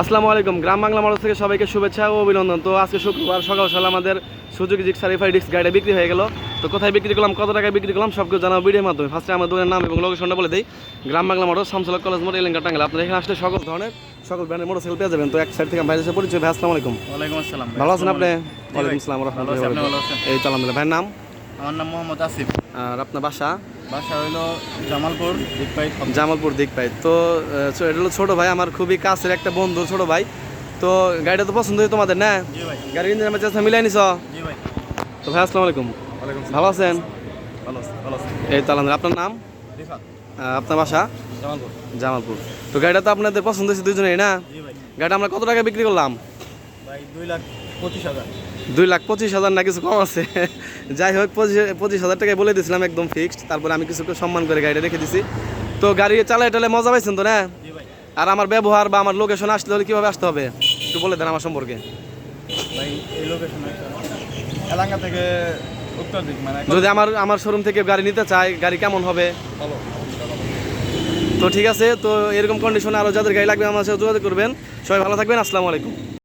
আসসালামু আলাইকুম। গ্রাম বাংলা মডেল থেকে সবাইকে শুভেচ্ছা ও অভিনন্দন। তো আজকে শুক্রবার সকাল সকাল আমাদের সুযোগ জিক সারিফাই ডিস্ক গাড়িটা বিক্রি হয়ে গেল। তো কোথায় বিক্রি করলাম কত টাকায় বিক্রি করলাম সব কিছু জানাব ভিডিওর মাধ্যমে। ফার্স্টে আমার দোকানের নাম এবং লোকেশনটা বলে দিই। গ্রাম বাংলা মডেল শামসুল্লাহ কলেজ মোড় এলেঙ্গা টাঙ্গাল আপনারা এখানে আসলে সকল ধরনের সকল ব্র্যান্ডের মোটরসাইকেল পেয়ে যাবেন। তো এক সাইড থেকে ভাইয়ের সাথে পরিচয় ভাই আসসালামু আলাইকুম। ওয়ালাইকুম আসসালাম ভালো আছেন আপনি? ভাই। ওয়ালাইকুম আসসালাম? এই তো আলহামদুলিল্লাহ। ভাইয়ের নাম? আমার নাম মোহাম্মদ আসিফ। আর আপনার বাসা? বাসা হইল জামালপুর দিকপাই জামালপুর দিক পাই তো এটা হলো ছোটো ভাই আমার খুবই কাছের একটা বন্ধু ছোটো ভাই। তো গাড়িটা তো পছন্দ হয় তোমাদের না? জি ভাই। গাড়ির ইঞ্জিন আমার চেষ্টা মিলাই নিছ? তো ভাই আসসালামু আলাইকুম। ওয়ালাইকুম ভালো আছেন? এই তো আলহামদুলিল্লাহ। আপনার নাম? আপনার বাসা? জামালপুর। জামালপুর। তো গাড়িটা তো আপনাদের পছন্দ হয়েছে দুজনেই না? গাড়িটা আমরা কত টাকা বিক্রি করলাম? দুই লাখ পঁচিশ হাজার। দুই লাখ পঁচিশ হাজার না কিছু কম আছে। যাই হোক পঁচিশ পঁচিশ হাজার টাকায় বলে দিয়েছিলাম একদম ফিক্সড তারপরে আমি কিছু সম্মান করে গাড়িটা রেখে দিছি। তো গাড়ি চালাই টালে মজা পাইছেন তো না? আর আমার ব্যবহার বা আমার লোকেশন আসলে হলে কীভাবে আসতে হবে? একটু বলে দেন আমার সম্পর্কে। ভাই এই লোকেশন এলাকা থেকে উত্তর দিক মানে যদি আমার আমার শোরুম থেকে গাড়ি নিতে চাই গাড়ি কেমন হবে? ভালো তো ঠিক আছে তো এরকম কন্ডিশনে আরও যাদের গাড়ি লাগবে আমার সাথে যোগাযোগ করবেন। সবাই ভালো থাকবেন আসসালামু আলাইকুম।